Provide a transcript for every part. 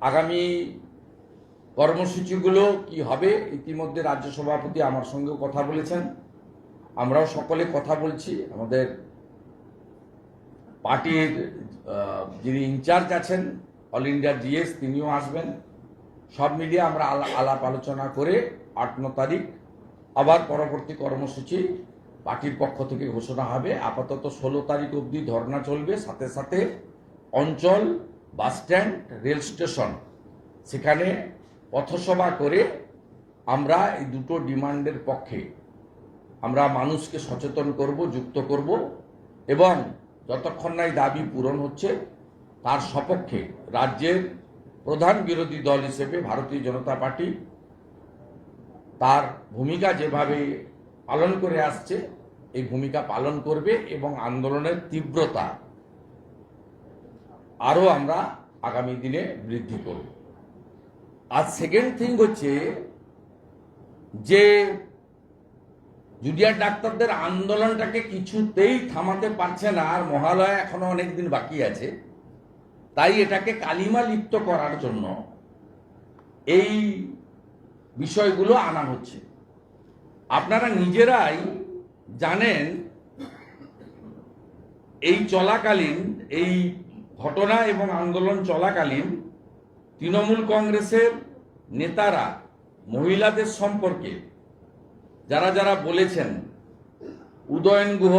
আগামী কর্মসূচিগুলো কি হবে? ইতিমধ্যে রাজ্য সভাপতি আমার সঙ্গেও কথা বলেছেন। আমরাও সকলে কথা বলছি। আমাদের পার্টির যিনি ইনচার্জ আছেন, অল ইন্ডিয়া জিএস তিনিও আসবেন। সব মিলিয়ে আমরা আলা- আলাপ আলোচনা করে আট, ন তারিখ আবার পরবর্তী কর্মসূচি পার্টির পক্ষ থেকে ঘোষণা হবে। আপাতত ষোলো তারিখ অবধি ধর্ণা চলবে। সাথে সাথে অঞ্চল বাস স্ট্যান্ড, রেল স্টেশন। সেখানে পথসভা করে আমরা এই দুটো ডিমান্ডের পক্ষে আমরা মানুষকে সচেতন করব, যুক্ত করব এবং যতক্ষণ না এই দাবি পূরণ হচ্ছে, তার সপক্ষে রাজ্যের প্রধান বিরোধী দল হিসেবে ভারতীয় জনতা পার্টি তার ভূমিকা যেভাবে পালন করে আসছে, এই ভূমিকা পালন করবে এবং আন্দোলনের তীব্রতা আরও আমরা আগামী দিনে বৃদ্ধি করব। আর সেকেন্ড থিং হচ্ছে যে জুনিয়র ডাক্তারদের আন্দোলনটাকে কিছুতেই থামাতে পারছে না, আর মহালয়া এখনও অনেক দিন বাকি আছে, তাই এটাকে কালিমা লিপ্ত করার জন্য এই বিষয়গুলো আনা হচ্ছে। আপনারা নিজেরাই জানেন, এই চলাকালীন, এই ঘটনা এবং আন্দোলন চলাকালীন তৃণমূল কংগ্রেসের নেতারা মহিলাদের সম্পর্কে যারা যারা বলেছেন, উদয়ন গুহ,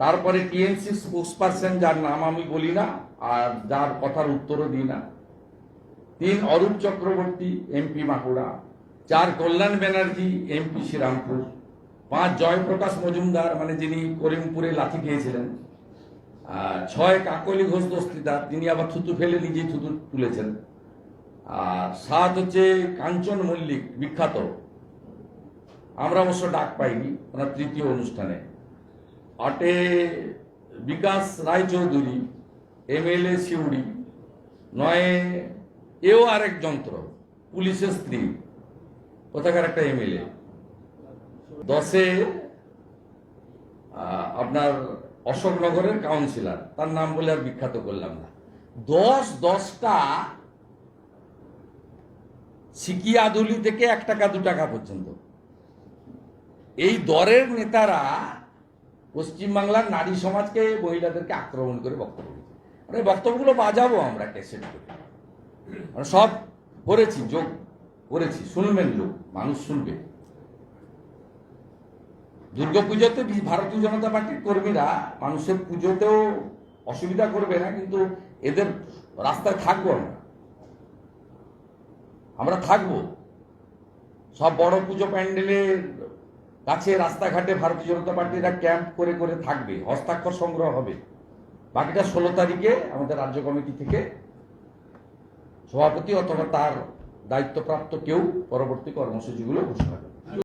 তারপরে টিএনসি স্পোক্সপারসন যার নাম আমি বলি না আর যার কথার উত্তরও দিই না, তিন অরূপ চক্রবর্তী এমপি মাকুড়া, চার কল্যাণ ব্যানার্জি এমপি শ্রীরামপুর, পাঁচ জয়প্রকাশ মজুমদার মানে যিনি করিমপুরে লাথি খেয়েছিলেন। ছয় কাকলি ঘোষ দস্তিদার তিনি আবার থুতু ফেলে নিজেই থুতু তুলেছেন। আর সাত হচ্ছে কাঞ্চন মল্লিক, বিখ্যাত। আমরা অবশ্য ডাক পাইনি, ওনার তৃতীয় অনুষ্ঠানে। আটে বিকাশ রায়চৌধুরী, এমএলএ সিউড়ি, নয়ে এও আরেক যন্ত্র, পুলিশের স্ত্রী, কোথাকার একটা এমএলএ। দশে আপনার অশোকনগরের কাউন্সিলর তার নাম বলে আর বিখ্যাত করলাম না। দশ, দশটা সিকিয়াদুলি থেকে এক টাকা, দু টাকা পর্যন্ত। এই দরের নেতারা পশ্চিমবাংলার নারী সমাজকে, মহিলাদেরকে আক্রমণ করে বক্তব্য মানে বক্তব্যগুলো বাজাবো আমরা ক্যাসেট করে। আমরা সব করেছি, যোগ করেছি, শুনবেন লোক, মানুষ শুনবে। দুর্গাপুজোতে ভারতীয় জনতা পার্টির কর্মীরা মানুষের পুজোতেও অসুবিধা করবে না, কিন্তু এদের রাস্তায় থাকব আমরা। আমরা থাকব। সব বড় পুজো প্যান্ডেলের কাছে রাস্তাঘাটে ভারতীয় জনতা পার্টিরা ক্যাম্প করে করে থাকবে, হস্তাক্ষর সংগ্রহ হবে। বাকিটা ষোলো তারিখে আমাদের রাজ্য কমিটি থেকে সভাপতি অথবা তার দায়িত্বপ্রাপ্ত কেউ পরবর্তী কর্মসূচিগুলো ঘোষণা